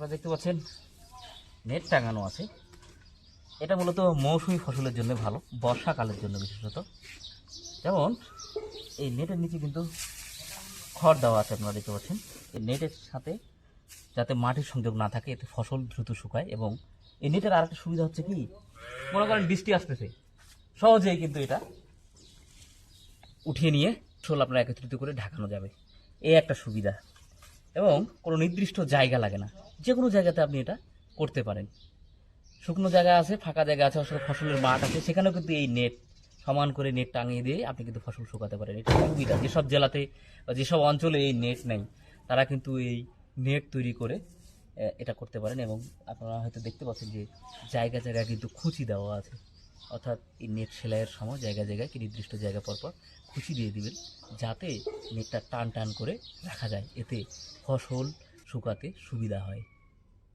আপনারা দেখতে পাচ্ছেন, নেট টাঙানো আছে। এটা মূলত মৌসুমি ফসলের জন্য ভালো, বর্ষাকালের জন্য বিশেষত। যেমন, এই নেটের নিচে কিন্তু খড় দেওয়া আছে, আপনারা দেখতে পাচ্ছেন। এই নেটের সাথে যাতে মাটির সংযোগ না থাকে, এতে ফসল দ্রুত শুকায় এবং এই নেটের আরেকটা সুবিধা হচ্ছে কি, মনে করেন বৃষ্টি আসতেছে। সহজেই কিন্তু এটা উঠিয়ে নিয়ে ফসল আপনার একত্রিত করে ঢাকানো যাবে। এই একটা সুবিধা। এবং কোনো নির্দিষ্ট জায়গা লাগে না। যে কোনো জায়গাতে আপনি এটা করতে পারেন। শুকনো জায়গা আছে, ফাঁকা জায়গা আছে, আসলে ফসলের মাঠ আছে, সেখানেও কিন্তু এই নেট, সমান করে নেট টাঙিয়ে দিয়ে আপনি কিন্তু ফসল শুকাতে পারেন। এটা সুবিধা যেসব জেলাতে বা যেসব অঞ্চলে এই নেট নেই, তারা কিন্তু এই নেট তৈরি করে এটা করতে পারেন এবং আপনারা হয়তো দেখতে পাচ্ছেন যে জায়গা জায়গায় কিন্তু খুঁচি দেওয়া আছে। অর্থাৎ এই নেট সেলাইয়ের সময় জায়গা জায়গায় কি নির্দিষ্ট জায়গা পরপর খুশি দিয়ে দিবেন, যাতে নেটটা টান টান করে রাখা যায়। এতে ফসল শুকাতে সুবিধা হয়।